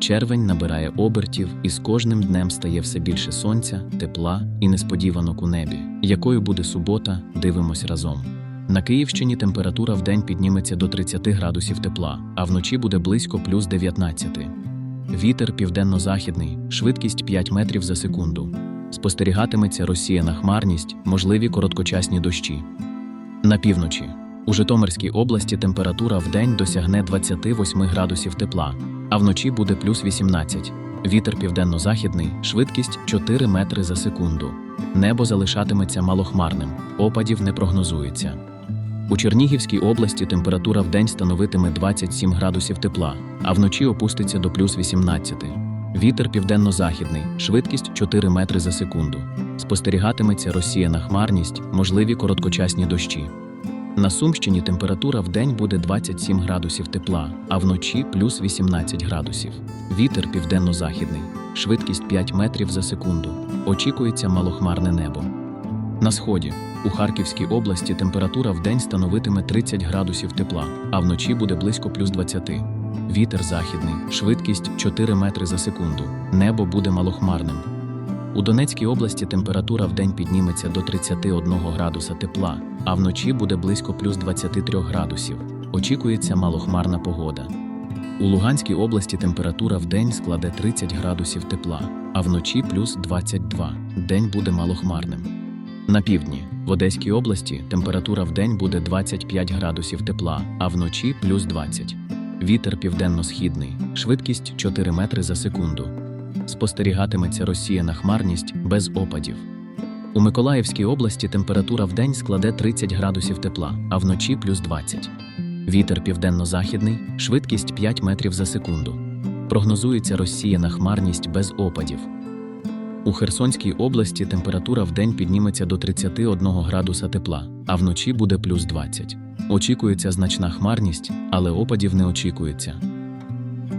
Червень набирає обертів і з кожним днем стає все більше сонця, тепла і несподіванок у небі. Якою буде субота, дивимось разом. На Київщині температура в день підніметься до 30 градусів тепла, а вночі буде близько плюс 19. Вітер південно-західний, швидкість 5 метрів за секунду. Спостерігатиметься розсіяна хмарність, можливі короткочасні дощі. На півночі. У Житомирській області температура в день досягне 28 градусів тепла, а вночі буде плюс 18. Вітер південно-західний, швидкість 4 метри за секунду. Небо залишатиметься малохмарним, опадів не прогнозується. У Чернігівській області температура в день становитиме 27 градусів тепла, а вночі опуститься до плюс 18. Вітер південно-західний, швидкість 4 метри за секунду. Спостерігатиметься розсіяна хмарність, можливі короткочасні дощі. На Сумщині температура в день буде 27 градусів тепла, а вночі плюс 18 градусів. Вітер південно-західний, швидкість 5 метрів за секунду. Очікується малохмарне небо. На сході у Харківській області температура в день становитиме 30 градусів тепла, а вночі буде близько плюс 20. Вітер західний, швидкість 4 метри за секунду. Небо буде малохмарним. У Донецькій області температура в день підніметься до 31 градуса тепла, а вночі буде близько плюс 23 градусів. Очікується малохмарна погода. У Луганській області температура в день складе 30 градусів тепла, а вночі плюс 22. День буде малохмарним. На півдні в Одеській області температура в день буде 25 градусів тепла, а вночі плюс 20. Вітер південно-східний, швидкість 4 метри за секунду. Спостерігатиметься розсіяна хмарність без опадів. У Миколаївській області температура в день складе 30 градусів тепла, а вночі плюс 20. Вітер південно-західний, швидкість 5 метрів за секунду. Прогнозується розсіяна хмарність без опадів. У Херсонській області температура в день підніметься до 31 градуса тепла, а вночі буде плюс 20. Очікується значна хмарність, але опадів не очікується.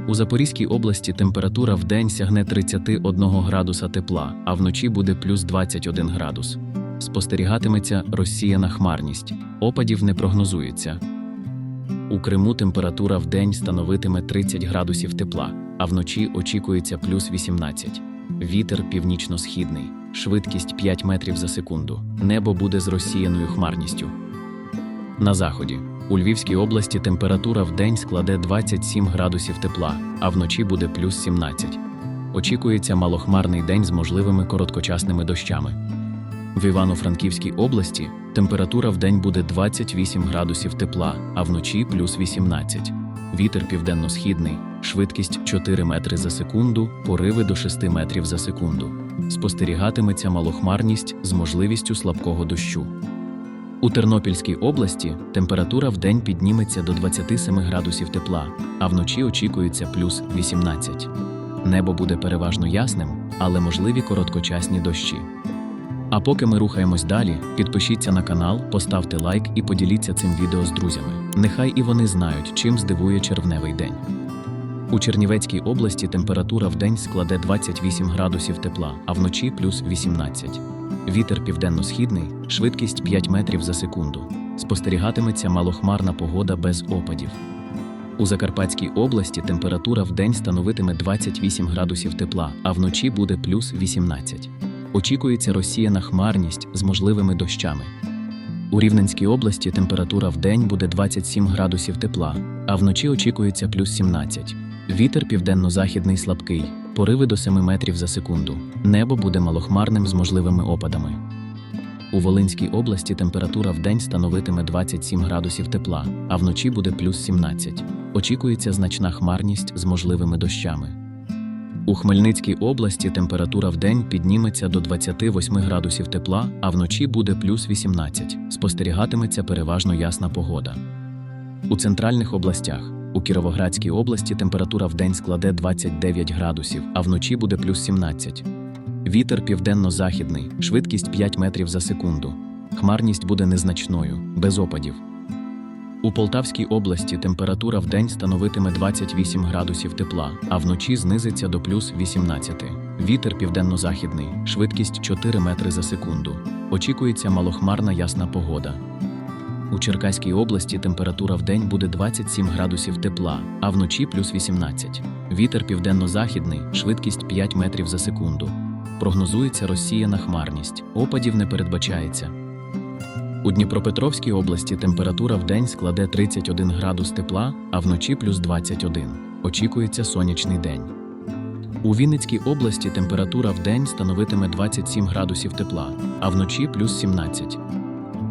У Запорізькій області температура в день сягне 31 градуса тепла, а вночі буде плюс 21 градус. Спостерігатиметься розсіяна хмарність, опадів не прогнозується. У Криму температура в день становитиме 30 градусів тепла, а вночі очікується плюс 18. Вітер північно-східний, швидкість 5 метрів за секунду. Небо буде з розсіяною хмарністю. На заході. У Львівській області температура в день складе 27 градусів тепла, а вночі буде плюс 17. Очікується малохмарний день з можливими короткочасними дощами. В Івано-Франківській області температура в день буде 28 градусів тепла, а вночі плюс 18. Вітер південно-східний, швидкість 4 метри за секунду, пориви до 6 метрів за секунду. Спостерігатиметься малохмарність з можливістю слабкого дощу. У Тернопільській області температура в день підніметься до 27 градусів тепла, а вночі очікується плюс 18. Небо буде переважно ясним, але можливі короткочасні дощі. А поки ми рухаємось далі, підпишіться на канал, поставте лайк і поділіться цим відео з друзями. Нехай і вони знають, чим здивує червневий день. У Чернівецькій області температура в день складе 28 градусів тепла, а вночі плюс 18. Вітер південно-східний, швидкість 5 метрів за секунду. Спостерігатиметься малохмарна погода без опадів. У Закарпатській області температура в день становитиме 28 градусів тепла, а вночі буде плюс 18. Очікується розсіяна хмарність з можливими дощами. У Рівненській області температура в день буде 27 градусів тепла, а вночі очікується плюс 17. Вітер південно-західний слабкий, пориви до 7 метрів за секунду. Небо буде малохмарним з можливими опадами. У Волинській області температура в день становитиме 27 градусів тепла, а вночі буде плюс 17. Очікується значна хмарність з можливими дощами. У Хмельницькій області температура в день підніметься до 28 градусів тепла, а вночі буде плюс 18. Спостерігатиметься переважно ясна погода. У центральних областях у Кіровоградській області температура в день складе 29 градусів, а вночі буде плюс 17. Вітер південно-західний, швидкість 5 метрів за секунду. Хмарність буде незначною, без опадів. У Полтавській області температура в день становитиме 28 градусів тепла, а вночі знизиться до плюс 18. Вітер південно-західний, швидкість 4 метри за секунду. Очікується малохмарна ясна погода. У Черкаській області температура в день буде 27 градусів тепла, а вночі плюс 18. Вітер південно-західний, швидкість 5 метрів за секунду. Прогнозується розсіяна хмарність, опадів не передбачається. У Дніпропетровській області температура в день складе 31 градус тепла, а вночі плюс 21. Очікується сонячний день. У Вінницькій області температура в день становитиме 27 градусів тепла, а вночі плюс 17.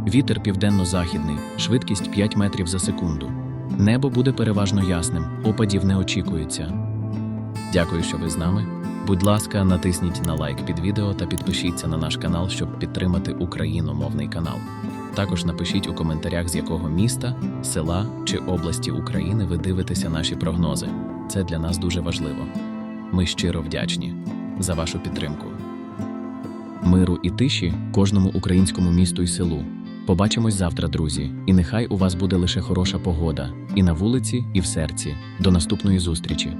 Вітер південно-західний, швидкість 5 метрів за секунду. Небо буде переважно ясним, опадів не очікується. Дякую, що ви з нами. Будь ласка, натисніть на лайк під відео та підпишіться на наш канал, щоб підтримати україномовний канал. Також напишіть у коментарях, з якого міста, села чи області України ви дивитеся наші прогнози. Це для нас дуже важливо. Ми щиро вдячні за вашу підтримку. Миру і тиші кожному українському місту і селу. Побачимось завтра, друзі, і нехай у вас буде лише хороша погода і на вулиці, і в серці. До наступної зустрічі.